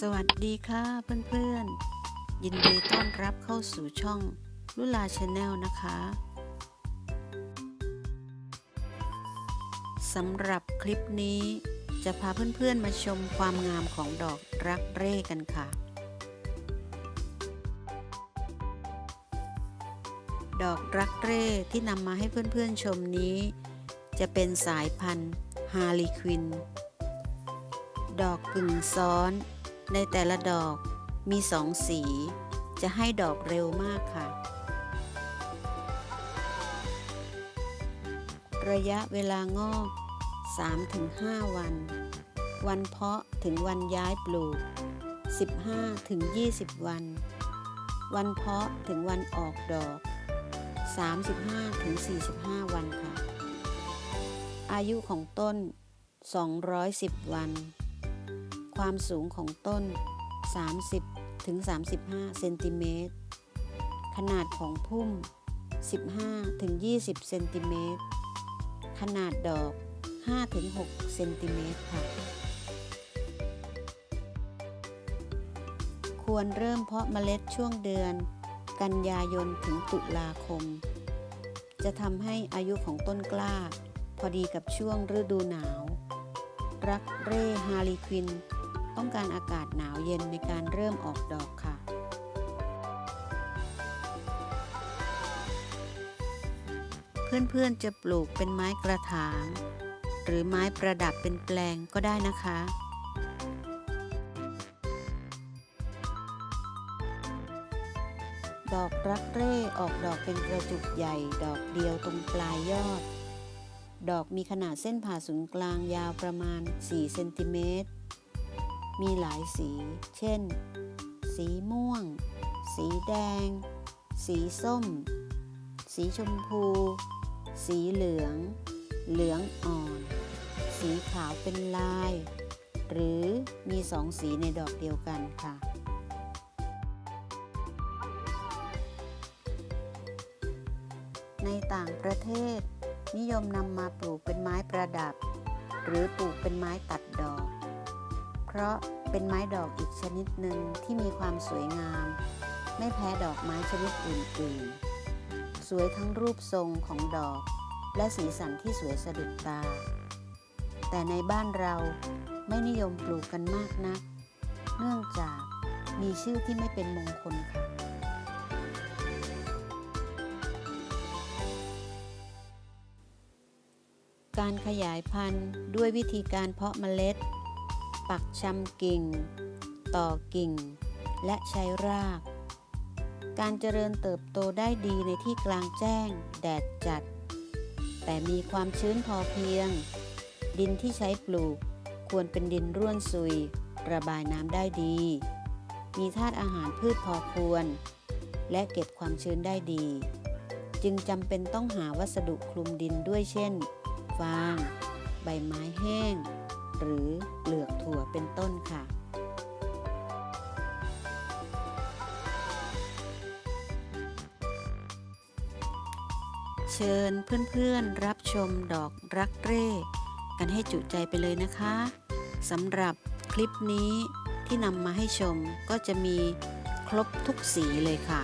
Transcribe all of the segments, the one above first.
สวัสดีค่ะเพื่อนๆ ยินดีต้อนรับเข้าสู่ช่องลุลาชาแนลนะคะสำหรับคลิปนี้จะพาเพื่อนๆมาชมความงามของดอกรักเร่กันค่ะ ดอกรักเร่ที่นำมาให้เพื่อนๆชมนี้ จะเป็นสายพันธุ์ฮาริควิน ดอกกึ่งซ้อน ในแต่ละดอกมีสองสี จะให้ดอกเร็วมากค่ะ ระยะเวลางอก 3-5 วัน วันเพาะถึงวันย้ายปลูก 15-20 วัน วันเพาะถึงวันออกดอก 35-45 วันค่ะ อายุของต้น 210 วัน ความสูงของต้น 30ถึง35 เซนติเมตร ขนาดของพุ่ม 15ถึง20 เซนติเมตร ขนาดดอก 5ถึง6เซนติเมตรค่ะ ควรเริ่มเพาะเมล็ดช่วงเดือน กันยายนถึงตุลาคม จะทำให้อายุของต้นกล้า พอดีกับช่วงฤดูหนาว รักเร่ฮาริควิน ต้องการอากาศหนาวเย็นในการเริ่มออกดอกค่ะเพื่อนๆจะปลูกเป็นไม้กระถาง หรือไม้ประดับเป็นแปลงก็ได้นะคะ ดอกรักเร่ออกดอกเป็นกระจุกใหญ่ ดอกเดียวตรงปลายยอด ดอกมีขนาดเส้นผ่าศูนย์กลางยาวประมาณ 4 เซนติเมตร มีหลายสี เช่น สีม่วง สีแดง สีส้ม สีชมพู สีเหลือง เหลืองอ่อน สีขาวเป็นลาย หรือมีสองสีในดอกเดียวกันค่ะ ในต่างประเทศ นิยมนำมาปลูกเป็นไม้ประดับ หรือปลูกเป็นไม้ตัดดอก เพราะเป็นไม้ดอกอีกชนิดหนึ่งที่มีความสวยงาม ไม่แพ้ดอกไม้ชนิดอื่นๆ สวยทั้งรูปทรงของดอก และสีสันที่สวยสะดุดตา แต่ในบ้านเราไม่นิยมปลูกกันมากนัก เนื่องจากมีชื่อที่ไม่เป็นมงคลค่ะ การขยายพันธุ์ด้วยวิธีการเพาะเมล็ด ปักชำกิ่ง ต่อกิ่ง และใช้ราก การเจริญเติบโตได้ดีในที่กลางแจ้ง แดดจัด แต่มีความชื้นพอเพียง ดินที่ใช้ปลูกควรเป็นดินร่วนซุย ระบายน้ำได้ดี มีธาตุอาหารพืชพอควร และเก็บความชื้นได้ดี จึงจำเป็นต้องหาวัสดุคลุมดินด้วยเช่น ฟาง ใบไม้แห้ง หรือเปลือกถั่วเป็นต้นค่ะ เชิญเพื่อนๆรับชมดอกรักเร่ กันให้จุใจไปเลยนะคะสำหรับคลิปนี้ที่นำมาให้ชมก็จะมีครบทุกสีเลยค่ะ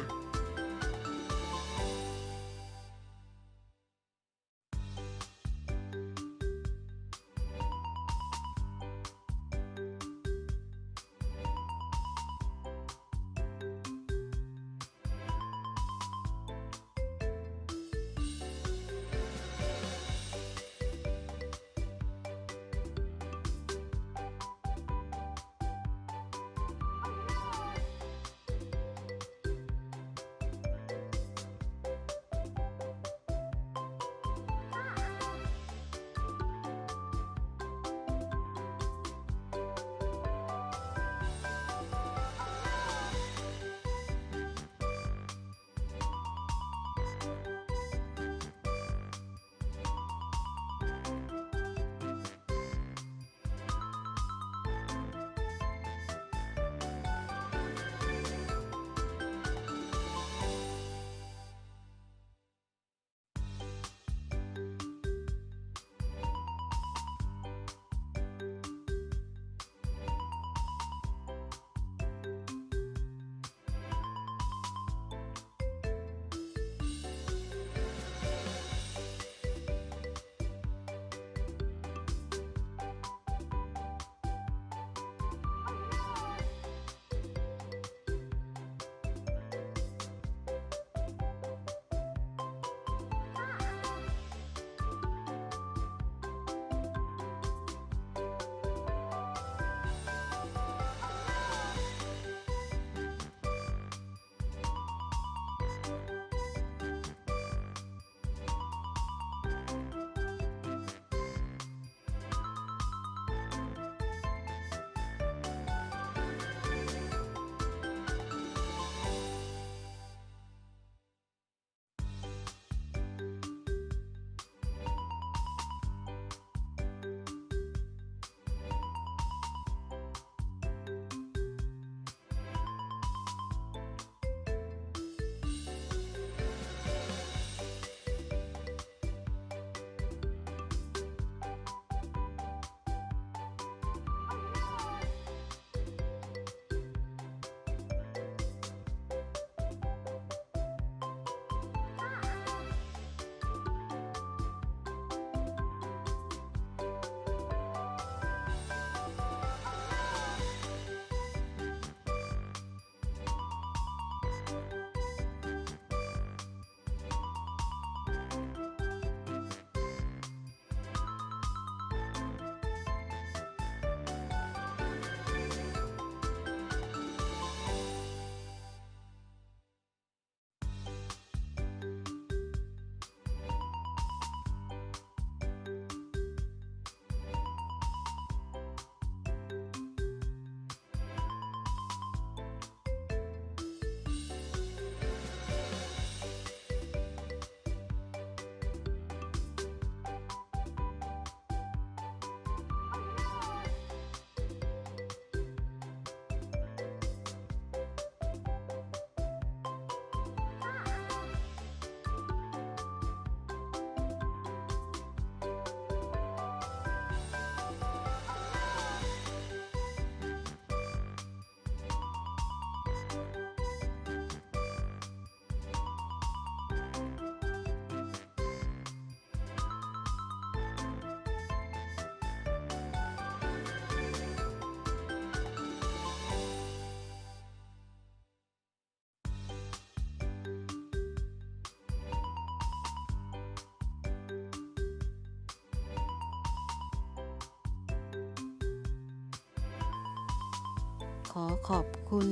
ขอขอบคุณ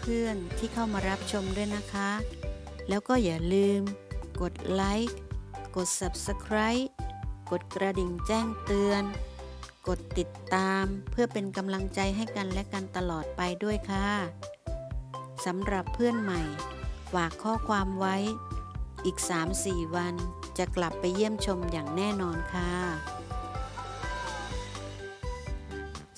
เพื่อนๆที่เข้ามารับชมด้วยนะคะ แล้วก็อย่าลืม กดไลค์กด Subscribe กดกระดิ่งแจ้งเตือน กดติดตามเพื่อเป็นกำลังใจให้กันและกันตลอดไปด้วยค่ะสำหรับเพื่อนใหม่ ฝากข้อความไว้ อีก 3-4 วันจะกลับไปเยี่ยมชมอย่างแน่นอนค่ะ